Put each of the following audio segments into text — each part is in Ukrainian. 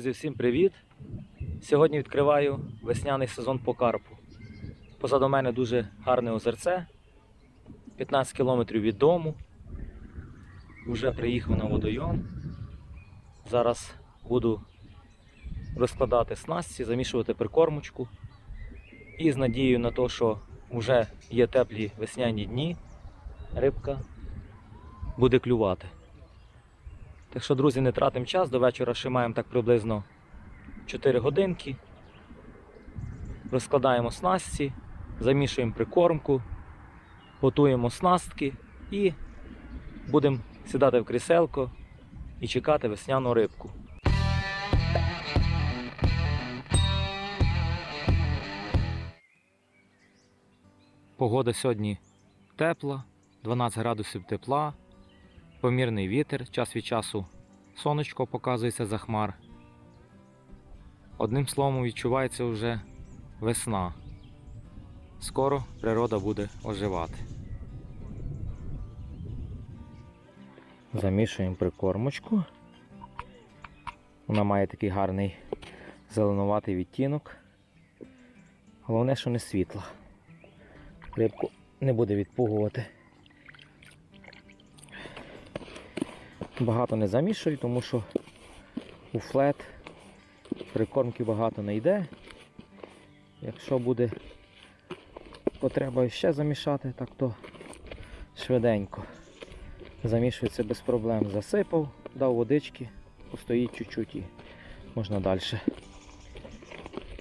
Друзі, всім привіт! Сьогодні відкриваю весняний сезон по карпу. Позаду мене дуже гарне озерце, 15 кілометрів від дому. Вже приїхав на водойом. Зараз буду розкладати снасті, замішувати прикормочку. І з надією на те, що вже є теплі весняні дні, рибка буде клювати. Так що, друзі, не тратимо час, до вечора ще маємо так приблизно 4 годинки. Розкладаємо снастці, замішуємо прикормку, готуємо снастки і будемо сідати в кріселко і чекати весняну рибку. Погода сьогодні тепла, 12 градусів тепла, помірний вітер, час від часу сонечко показується за хмар. Одним словом, відчувається вже весна. Скоро природа буде оживати. Замішуємо прикормочку. Вона має такий гарний зеленуватий відтінок. Головне, що не світла. Рибку не буде відпугувати. Багато не замішую, тому що у флет прикормки багато не йде. Якщо буде потреба ще замішати, так то швиденько. Замішується без проблем. Засипав, дав водички, постоїть чуть-чуть і можна далі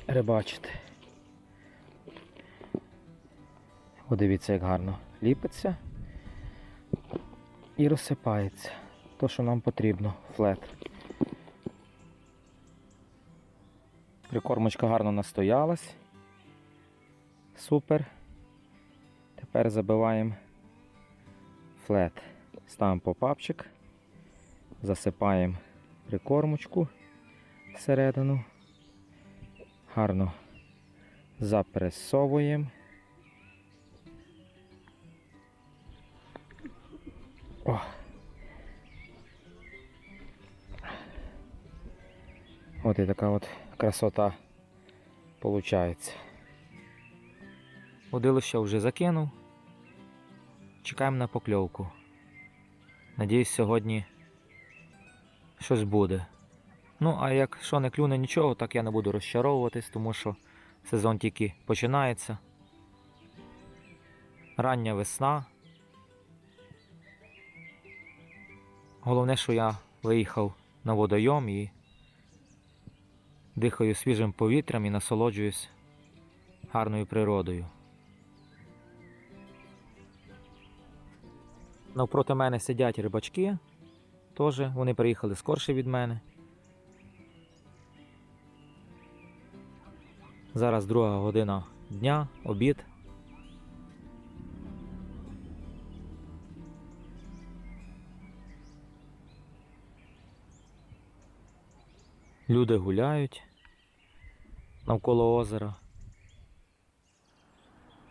рибачити. Подивіться, як гарно ліпиться і розсипається. То, що нам потрібно, флет. Прикормочка гарно настоялась. Супер. Тепер забиваємо флет. Ставимо попапчик, засипаємо прикормочку всередину. Гарно запресовуємо. О. От і така от красота получається. Водилище вже закинув. Чекаємо на покльовку. Надіюсь, сьогодні щось буде. Ну, а якщо не клюне нічого, так я не буду розчаровуватись, тому що сезон тільки починається. Рання весна. Головне, що я виїхав на водойом і дихаю свіжим повітрям і насолоджуюсь гарною природою. Навпроти мене сидять рибачки, теж вони приїхали скорше від мене. Зараз друга година дня, обід. Люди гуляють навколо озера.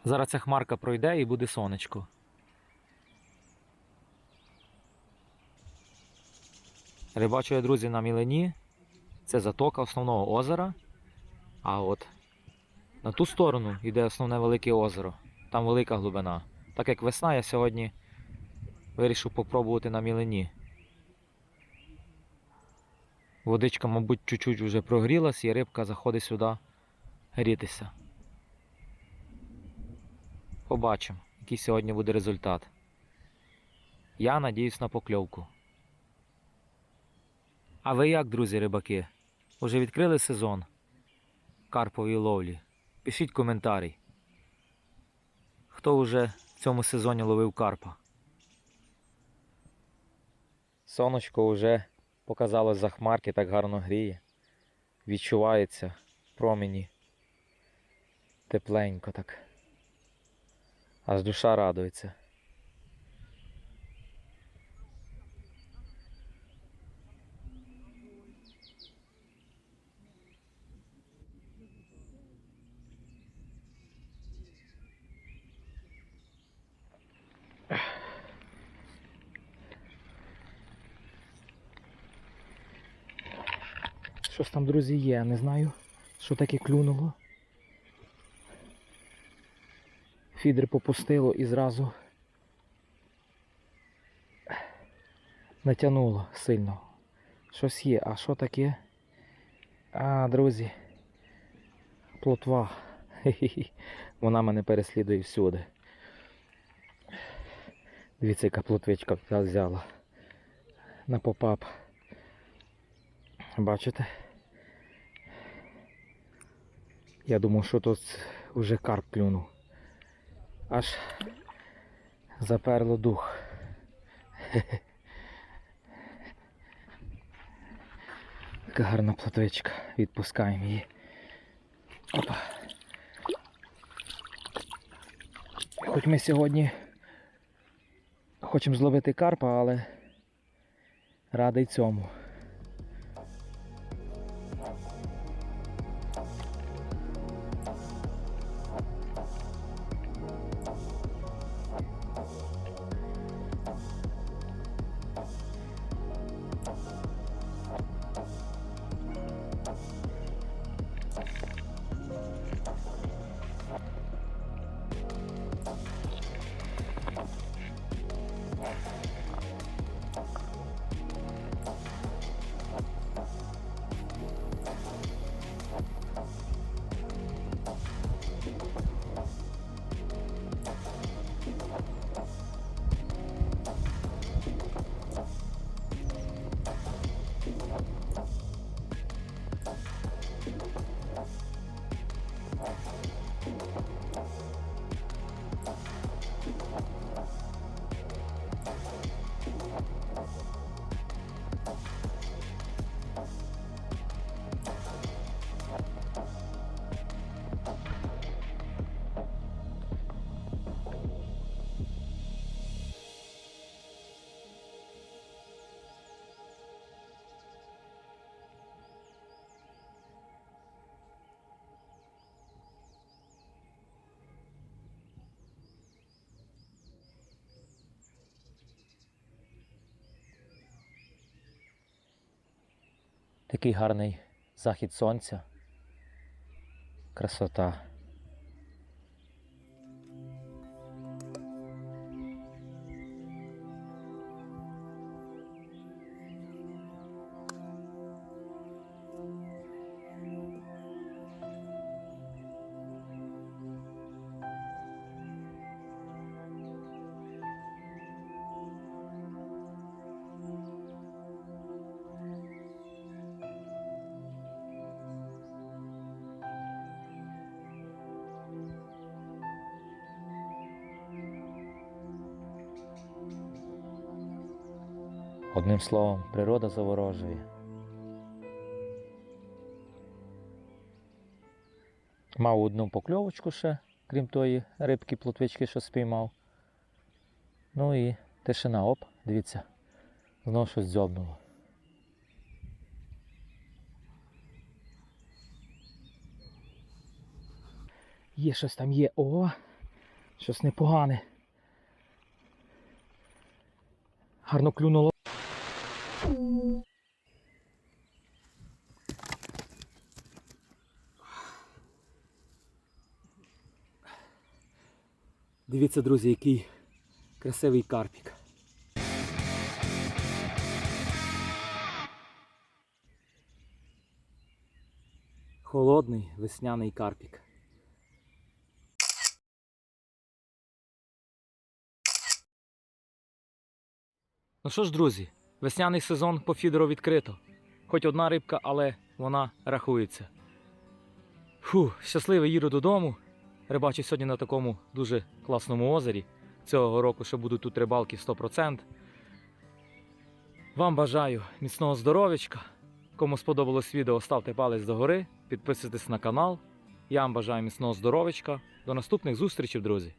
Зараз ця хмарка пройде і буде сонечко. Рибачу я, друзі, на мілені. Це затока основного озера. А от на ту сторону йде основне велике озеро. Там велика глибина. Так як весна, я сьогодні вирішив попробувати на мілені. Водичка, мабуть, чуть-чуть вже прогрілась і рибка заходить сюди грітися. Побачимо, який сьогодні буде результат. Я надіюсь на покльовку. А ви як, друзі рибаки? Уже відкрили сезон карпової ловлі? Пишіть коментарі. Хто вже в цьому сезоні ловив карпа? Сонечко вже показало за хмарки, так гарно гріє. Відчувається промені. Тепленько так. Аж душа радується. Щось там, друзі, є, не знаю, що таке клюнуло. Фідер попустило і зразу натягнуло сильно. Щось є, а що таке? А, друзі. Плотва. Вона мене переслідує всюди. Дивіться, яка плотвичка взяла. На попап. Бачите? Я думав, що тут вже карп клюнув. Аж заперло дух. Така гарна плотвичка. Відпускаємо її. Опа. Хоч ми сьогодні хочемо зловити карпа, але радий цьому. Такий гарний захід сонця. Красота. Одним словом, природа заворожує. Мав одну покльовочку ще, крім тої рибки плотвички, що спіймав. Ну і тишина, оп, дивіться, знову щось дзьобнуло. Є щось там є. О, щось непогане. Гарно клюнуло. Дивіться, друзі, який красивий карпік. Холодний весняний карпік. Ну що ж, друзі, весняний сезон по фідеру відкрито. Хоч одна рибка, але вона рахується. Фу, щасливий їду додому. Рибачу сьогодні на такому дуже класному озері. Цього року ще будуть тут рибалки 100%. Вам бажаю міцного здоров'ячка. Кому сподобалось відео, ставте палець догори, підписуйтесь на канал. Я вам бажаю міцного здоров'ячка. До наступних зустрічей, друзі!